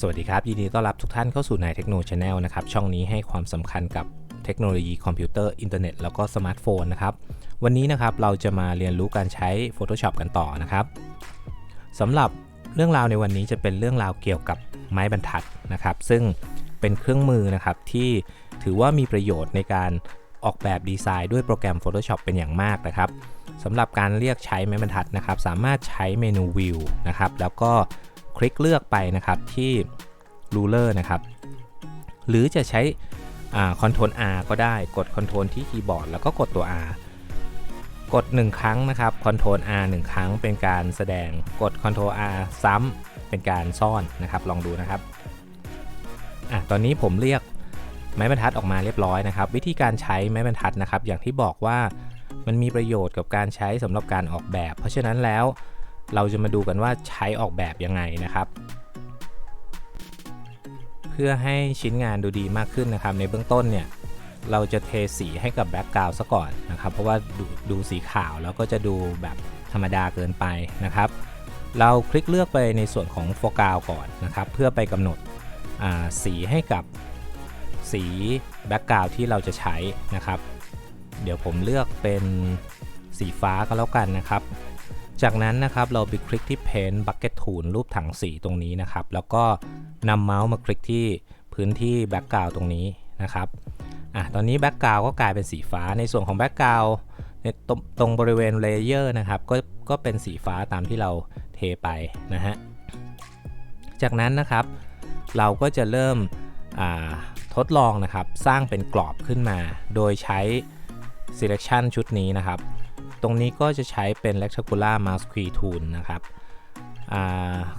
สวัสดีครับ ยินดีต้อนรับทุกท่านเข้าสู่นายเทคโนโลยีชาแนลนะครับ ช่องนี้ให้ความสำคัญกับเทคโนโลยีคอมพิวเตอร์อินเทอร์เน็ตแล้วก็สมาร์ทโฟนนะครับ วันนี้นะครับเราจะมาเรียนรู้การใช้ Photoshop กันต่อนะครับสำหรับเรื่องราวในวันนี้จะเป็นเรื่องราวเกี่ยวกับไม้บรรทัดนะครับ ซึ่งเป็นเครื่องมือนะครับที่ถือว่ามีประโยชน์ในการออกแบบดีไซน์ด้วยโปรแกรม Photoshop เป็นอย่างมากนะครับสำหรับการเรียกใช้ไม้บรรทัดนะครับ สามารถใช้เมนู View นะครับแล้วก็ ลิกเลือกไปนะครับที่ ruler นะครับ หรือจะใช้คอนโทรล R ก็ได้กด Ctrl ที่คีย์บอร์ดแล้วก็กดตัว R กด 1 ครั้งนะครับ Ctrl R 1 ครั้งเป็นการแสดงกด Ctrl R ซ้ำเป็นการซ่อนนะครับลองดูนะครับอะตอนนี้ผมเรียกไม้บรรทัดออกมาเรียบร้อยนะครับ วิธีการใช้ไม้บรรทัดนะครับ อย่างที่บอกว่ามันมีประโยชน์กับการใช้สำหรับการออกแบบ เพราะฉะนั้นแล้ว เราจะมาดูกันว่าใช้ออกแบบยังไงนะครับ เพื่อให้ชิ้นงานดูดีมากขึ้นนะครับ ในเบื้องต้นเนี่ยเราจะเทสีให้กับแบ็กกราวด์ซะก่อนนะครับ เพราะว่าดดูสีขาวแล้วก็จะดูแบบธรรมดาเกินไปนะครับ เราคลิกเลือกไปในส่วนของโฟกัสก่อนนะครับ เพื่อไปกำหนดสีให้กับสีแบ็กกราวด์ที่เราจะใช้นะครับ เดี๋ยวผมเลือกเป็นสีฟ้าก็แล้วกันนะครับ จากนั้นนะครับเราไปคลิกที่ Paint Bucket Tool รูปถังสีตรงนี้นะครับ แล้วก็นำเมาส์มาคลิกที่พื้นที่แบ็กกราวด์ตรงนี้นะครับอะตอนนี้แบ็กกราวด์ก็กลายเป็นสีฟ้า ในส่วนของแบ็กกราวด์ในตรงตรงบริเวณเลเยอร์นะครับก็ก็เป็นสีฟ้าตามที่เราเทไปนะฮะ จากนั้นนะครับเราก็จะเริ่มทดลองนะครับ สร้างเป็นกรอบขึ้นมา โดยใช้ selection ชุดนี้นะครับ ตรงนี้ก็จะใช้เป็น rectangular mouse key tool นะครับ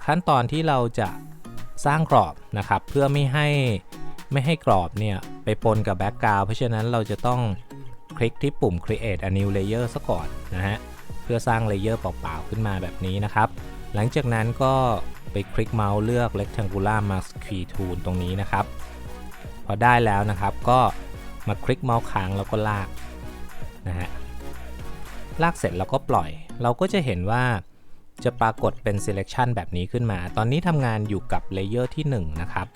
ขั้นตอนที่เราจะสร้างกรอบนะครับ เพื่อไม่ให้ไม่ให้กรอบเนี่ย ไปปนกับแบ็กกราวเพราะฉะนั้นเราจะต้องคลิกที่ปุ่ม create a new layer ซะก่อนนะฮะ เพื่อสร้างเลเยอร์เปล่าๆขึ้นมาแบบนี้นะครับ หลังจากนั้นก็ไปคลิกเมาส์เลือก rectangular mouse key tool ตรงนี้นะครับ พอได้แล้วนะครับก็มาคลิกเมาส์ค้างแล้วก็ลากนะฮะ ลากเสร็จแล้วก็ปล่อย เราก็จะเห็นว่าจะปรากฏเป็น selection แบบนี้ขึ้นมา ตอนนี้ทำงานอยู่กับเลเยอร์ที่ 1 นะครับ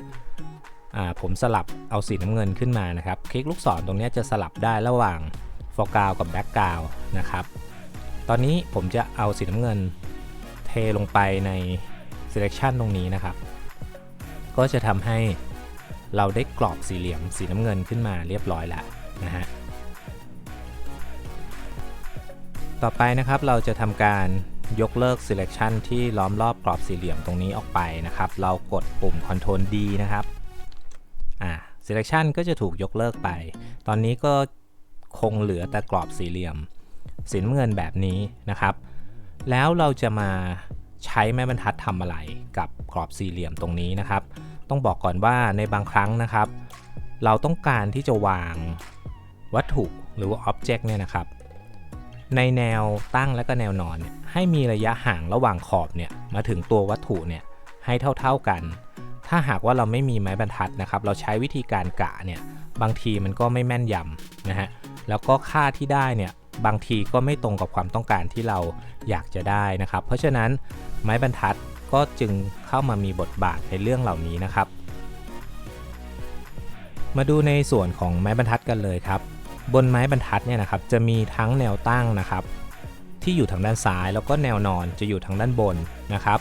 ผมสลับเอาสีน้ำเงินขึ้นมานะครับ คลิกลูกศรตรงนี้จะสลับได้ระหว่าง foreground กับ background นะครับ ตอนนี้ผมจะเอาสีน้ำเงินเทลงไปใน selection ตรงนี้นะครับ ก็จะทำให้เราได้กรอบสี่เหลี่ยมสีน้ำเงินขึ้นมาเรียบร้อยแล้วนะฮะ ต่อไปนะครับเราจะทำการยกเลิก selection ที่ล้อมรอบกรอบสี่เหลี่ยมตรงนี้ออกไปนะครับ เรากดปุ่ม Ctrl D นะครับอ่า selection ก็จะถูกยกเลิกไป ตอนนี้ก็คงเหลือแต่กรอบสี่เหลี่ยม สีน้ำเงินแบบนี้นะครับ แล้วเราจะมาใช้แม่บรรทัดทำอะไรกับกรอบสี่เหลี่ยมตรงนี้นะครับ ต้องบอกก่อนว่าในบางครั้งนะครับ เราต้องการที่จะวางวัตถุหรือว่า object เนี่ยนะครับ ในแนวตั้งและก็แนวนอนเนี่ยให้มีระยะห่างระหว่างขอบเนี่ยมาถึงตัววัตถุเนี่ยให้เท่าๆกัน ถ้าหากว่าเราไม่มีไม้บรรทัดนะครับ เราใช้วิธีการกะเนี่ยบางทีมันก็ไม่แม่นยำนะฮะแล้วก็ค่าที่ได้เนี่ยบางทีก็ไม่ตรงกับความต้องการที่เราอยากจะได้นะครับ เพราะฉะนั้นไม้บรรทัดก็จึงเข้ามามีบทบาทในเรื่องเหล่านี้นะครับ มาดูในส่วนของไม้บรรทัดกันเลยครับ บนไม้บรรทัดเนี่ยนะครับจะมีทั้งแนวตั้งนะครับ ที่อยู่ทางด้านซ้าย แล้วก็แนวนอนจะอยู่ทางด้านบนนะครับ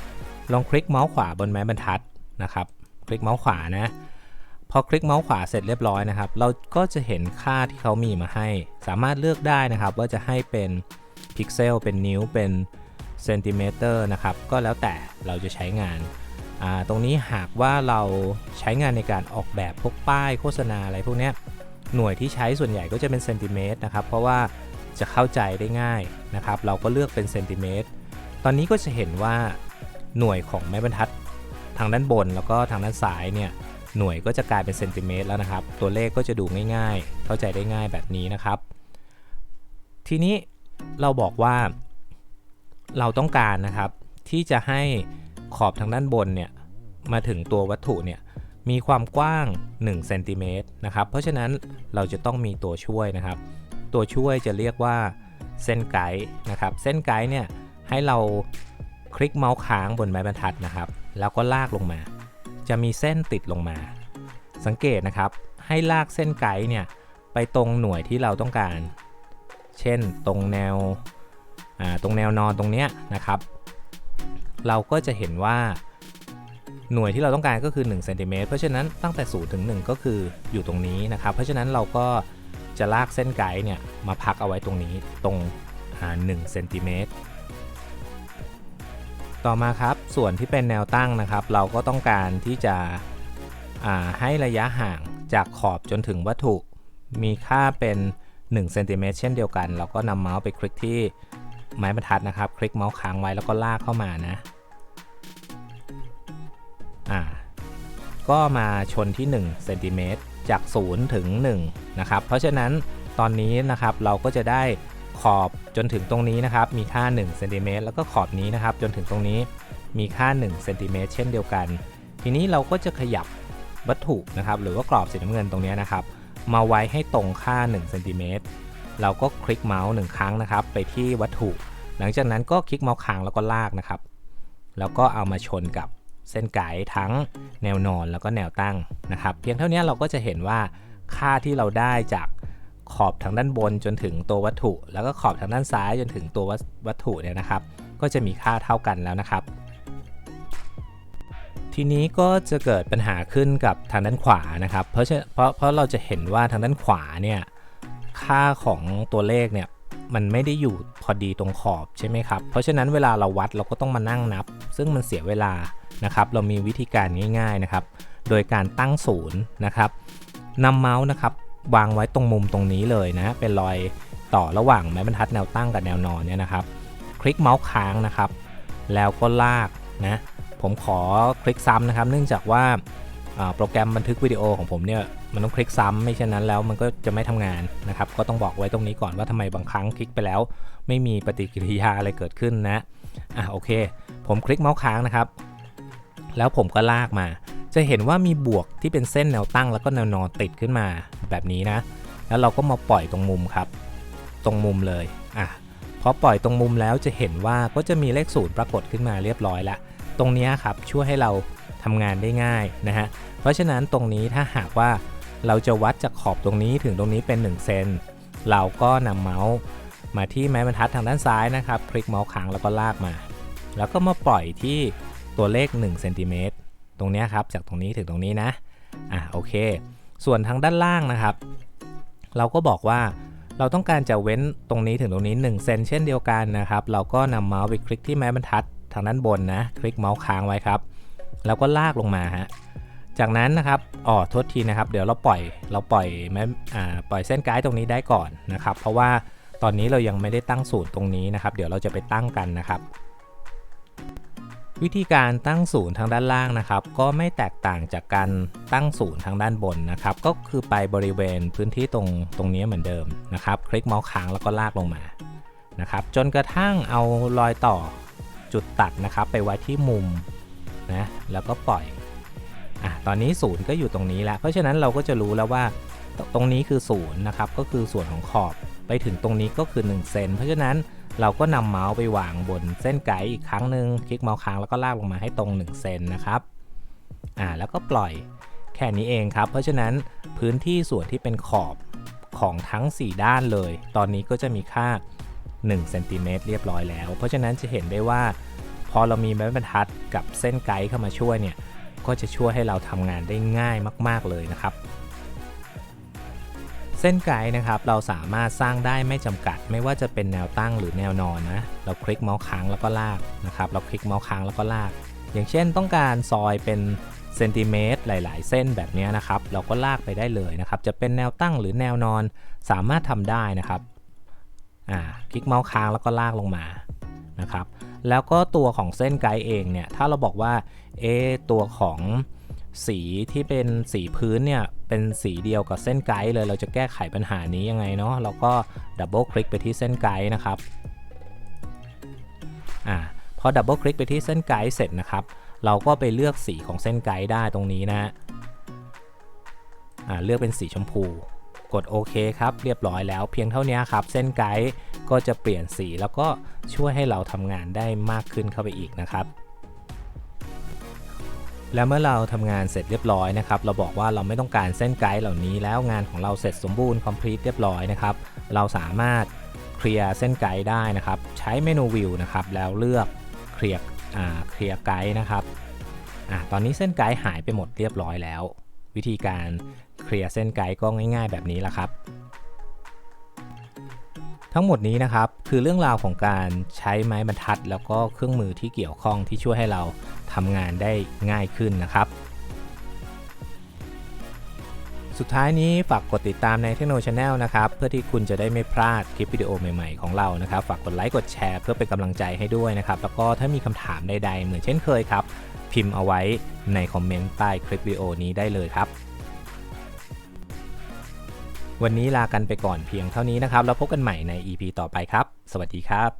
ลองคลิกเมาส์ขวาบนไม้บรรทัดนะครับ คลิกเมาส์ขวานะพอคลิกเมาส์ขวาเสร็จเรียบร้อยนะครับ เราก็จะเห็นค่าที่เขามีมาให้ สามารถเลือกได้นะครับ ว่าจะให้เป็นพิกเซลเป็นนิ้วเป็นเซนติเมตรนะครับก็แล้วแต่เราจะใช้งานตรงนี้หากว่าเราใช้งานในการออกแบบพวกป้ายโฆษณาอะไรพวกนี้ หน่วยที่ใช้ส่วนใหญ่ก็จะเป็นเซนติเมตรนะครับ เพราะว่าจะเข้าใจได้ง่ายนะครับ เราก็เลือกเป็นเซนติเมตร ตอนนี้ก็จะเห็นว่าหน่วยของไม้บรรทัดทางด้านบนแล้วก็ทางด้านซ้ายเนี่ยหน่วยก็จะกลายเป็นเซนติเมตรแล้วนะครับ ตัวเลขก็จะดูง่ายๆ เข้าใจได้ง่ายแบบนี้นะครับ ทีนี้เราบอกว่าเราต้องการนะครับที่จะให้ขอบทางด้านบนเนี่ยมาถึงตัววัตถุเนี่ย มีความกว้าง1เซนติเมตรนะครับ เพราะฉะนั้นเราจะต้องมีตัวช่วยนะครับ ตัวช่วยจะเรียกว่าเส้นไกด์นะครับ เส้นไกด์เนี่ยให้เราคลิกเมาส์ค้างบนไม้บรรทัดนะครับ แล้วก็ลากลงมา จะมีเส้นติดลงมา สังเกตนะครับ ให้ลากเส้นไกด์เนี่ยไปตรงหน่วยที่เราต้องการ เช่นตรงแนวตรงแนวนอนตรงเนี้ยนะครับ เราก็จะเห็นว่า หน่วยที่เราต้องการก็คือ1เซนติเมตรเพราะฉะนั้นตั้งแต่0ถึง 1 ก็คืออยู่ตรงนี้นะครับ เพราะฉะนั้นเราก็จะลากเส้นไกด์เนี่ยมาพักเอาไว้ตรงนี้ตรง1เซนติเมตรต่อมาครับส่วนที่เป็นแนวตั้งนะครับ เราก็ต้องการที่จะอ่าให้ระยะห่างจากขอบจนถึงวัตถุ มีค่าเป็น1เซนติเมตรเช่นเดียวกัน เราก็นำเมาส์ไปคลิกที่ไม้บรรทัดนะครับ คลิกเมาส์ค้างไว้แล้วก็ลากเข้ามานะ อ่าก็มาชนที่1เซนติเมตรจาก 0 ถึง 1 นะครับ เพราะฉะนั้นตอนนี้นะครับเราก็จะได้ขอบจนถึงตรงนี้นะครับ มีค่า1เซนติเมตรแล้วก็ขอบนี้นะครับ จนถึงตรงนี้มีค่า1เซนติเมตรเช่นเดียวกัน ทีนี้เราก็จะขยับวัตถุนะครับ หรือว่ากรอบสีน้ำเงินตรงนี้นะครับ มาไว้ให้ตรงค่า1เซนติเมตรเราก็คลิกเมาส์หนึ่งครั้งนะครับ ไปที่วัตถุ หลังจากนั้นก็คลิกเมาส์ค้างแล้วก็ลากนะครับ แล้วก็เอามาชนกับ เส้นไกด์ทั้งแนวนอนแล้วก็แนวตั้งนะครับ เพียงเท่านี้เราก็จะเห็นว่าค่าที่เราได้จากขอบทางด้านบนจนถึงตัววัตถุ แล้วก็ขอบทางด้านซ้ายจนถึงตัววัตถุเนี่ยนะครับ ก็จะมีค่าเท่ากันแล้วนะครับ ทีนี้ก็จะเกิดปัญหาขึ้นกับทางด้านขวานะครับ เพราะเพราะเพราะเราจะเห็นว่าทางด้านขวาเนี่ยค่าของตัวเลขเนี่ย มันไม่ได้อยู่พอดีตรงขอบใช่ไหมครับ เพราะฉะนั้นเวลาเราวัดเราก็ต้องมานั่งนับ ซึ่งมันเสียเวลานะครับ เรามีวิธีการง่าย ๆนะครับ โดยการตั้งศูนย์นะครับนำเมาส์นะครับวางไว้ตรงมุมตรงนี้เลยนะ เป็นรอยต่อระหว่างไม้บรรทัดแนวตั้งกับแนวนอนเนี่ยนะครับ คลิกเมาส์ค้างนะครับ แล้วก็ลากนะ ผมขอคลิกซ้ำนะครับ เนื่องจากว่าโปรแกรมบันทึกวิดีโอของผมเนี่ย มันต้องคลิกซ้ำไม่เช่นนั้นแล้วมันก็จะไม่ทำงานนะครับ ก็ต้องบอกไว้ตรงนี้ก่อนว่าทำไมบางครั้งคลิกไปแล้ว ไม่มีปฏิกิริยาอะไรเกิดขึ้นนะอะโอเค ผมคลิกเมาส์ค้างนะครับ แล้วผมก็ลากมา จะเห็นว่ามีบวกที่เป็นเส้นแนวตั้งแล้วก็แนวนอนติดขึ้นมาแบบนี้นะ แล้วเราก็มาปล่อยตรงมุมครับ ตรงมุมเลยอะพอปล่อยตรงมุมแล้วจะเห็นว่าก็จะมีเลขศูนย์ปรากฏขึ้นมาเรียบร้อยล้วตรงนี้ครับช่วยให้เราทำงานได้ง่ายนะฮะเพราะฉะนั้นตรงนี้ถ้าหากว่า เราจะวัดจากขอบตรงนี้ถึงตรงนี้เป็น1เซนเราก็นำเมาส์มาที่ไม้บรรทัดทางด้านซ้ายนะครับ คลิกเมาส์ค้างแล้วก็ลากมา แล้วก็มาปล่อยที่ตัวเลข1เซนติเมตรตรงนี้ครับ จากตรงนี้ถึงตรงนี้นะ อะโอเค ส่วนทางด้านล่างนะครับ เราก็บอกว่าเราต้องการจะเว้นตรงนี้ถึงตรงนี้1เซนเช่นเดียวกันนะครับ เราก็นำเมาส์ไปคลิกที่ไม้บรรทัดทางด้านบนนะ คลิกเมาส์ค้างไว้ครับ แล้วก็ลากลงมาฮะ จากนั้นนะครับอ๋อโทษทีนะครับ เดี๋ยวเราปล่อยเราปล่อยแม้อ่าปล่อยเส้นไกด์ตรงนี้ได้ก่อนนะครับ เพราะว่าตอนนี้เรายังไม่ได้ตั้งศูนย์ตรงนี้นะครับ เดี๋ยวเราจะไปตั้งกันนะครับ วิธีการตั้งศูนย์ทางด้านล่างนะครับ ก็ไม่แตกต่างจากการตั้งศูนย์ทางด้านบนนะครับ ก็คือไปบริเวณพื้นที่ตรงตรงนี้เหมือนเดิมนะครับ คลิกเมาส์ค้างแล้วก็ลากลงมานะครับ จนกระทั่งเอารอยต่อจุดตัดนะครับ ไปไว้ที่มุมนะแล้วก็ปล่อย อะตอนนี้ศูนย์ก็อยู่ตรงนี้แล้วเพราะฉะนั้นเราก็จะรู้แล้วว่าตรงนี้คือศูนย์นะครับก็คือส่วนของขอบไปถึงตรงนี้ก็คือ1เซนเพราะฉะนั้นเราก็นำเมาส์ไปวางบนเส้นไกด์อีกครั้งหนึ่งคลิกเมาส์ค้างแล้วก็ลากลงมาให้ตรง1เซนนะครับอ่าแล้วก็ปล่อยแค่นี้เองครับ เพราะฉะนั้นพื้นที่ส่วนที่เป็นขอบของทั้ง 4 ด้านเลย ตอนนี้ก็จะมีค่า1เซนติเมตรเรียบร้อยแล้ว เพราะฉะนั้นจะเห็นได้ว่า พอเรามีไม้บรรทัดกับเส้นไกด์เข้ามาช่วยเนี่ย ก็จะช่วยให้เราทำงานได้ง่ายมาก ๆ เลยนะครับ เส้นไกด์นะครับเราสามารถสร้างได้ไม่จำกัด ไม่ว่าจะเป็นแนวตั้งหรือแนวนอนนะ เราคลิกเมาส์ค้างแล้วก็ลากนะครับ เราคลิกเมาส์ค้างแล้วก็ลาก อย่างเช่นต้องการซอยเป็นเซนติเมตรหลาย ๆ เส้นแบบนี้นะครับ เราก็ลากไปได้เลยนะครับ จะเป็นแนวตั้งหรือแนวนอนสามารถทำได้นะครับ อ่า คลิกเมาส์ค้างแล้วก็ลากลงมานะครับ แล้วก็ตัวของเส้นไกด์เองเนี่ย ถ้าเราบอกว่า เอ ตัวของสีที่เป็นสีพื้นเนี่ย เป็นสีเดียวกับเส้นไกด์เลย เราจะแก้ไขปัญหานี้ยังไงเนาะ เราก็ดับเบิลคลิกไปที่เส้นไกด์นะครับ อ่า พอดับเบิลคลิกไปที่เส้นไกด์เสร็จนะครับ เราก็ไปเลือกสีของเส้นไกด์ได้ตรงนี้นะอ่า เลือกเป็นสีชมพู กดโอเคครับเรียบร้อยแล้วเพียงเท่านี้ครับ เส้นไกด์ก็จะเปลี่ยนสีแล้วก็ช่วยให้เราทำงานได้มากขึ้นเข้าไปอีกนะครับแล้วเมื่อเราทำงานเสร็จเรียบร้อยนะครับ เราบอกว่าเราไม่ต้องการเส้นไกด์เหล่านี้แล้วงานของเราเสร็จสมบูรณ์ complete เรียบร้อยนะครับ เราสามารถเคลียร์เส้นไกด์ได้นะครับ ใช้เมนูวิวนะครับ แล้วเลือกเคลียร์เคลียร์ไกด์นะครับอตอนนี้เส้นไกด์หายไปหมดเรียบร้อยแล้ว วิธีการ เคลียร์เส้นไกด์ก็ง่ายๆ แบบนี้แหละครับ ทั้งหมดนี้นะครับคือเรื่องราวของการใช้ไม้บรรทัด แล้วก็เครื่องมือที่เกี่ยวข้องที่ช่วยให้เราทำงานได้ง่ายขึ้นนะครับสุดท้ายนี้ฝากกดติดตามในเทคโนโลยีชาแนลนะครับ เพื่อที่คุณจะได้ไม่พลาดคลิปวิดีโอใหม่ๆของเรานะครับ ฝากกดไลค์กดแชร์เพื่อเป็นกำลังใจให้ด้วยนะครับ แล้วก็ถ้ามีคำถามใดๆ เหมือนเช่นเคยครับ พิมพ์เอาไว้ในคอมเมนต์ใต้คลิปวิดีโอนี้ได้เลยครับ วันนี้ลากันไปก่อนเพียงเท่านี้นะครับ แล้วพบกันใหม่ใน EP ต่อไปครับ สวัสดีครับ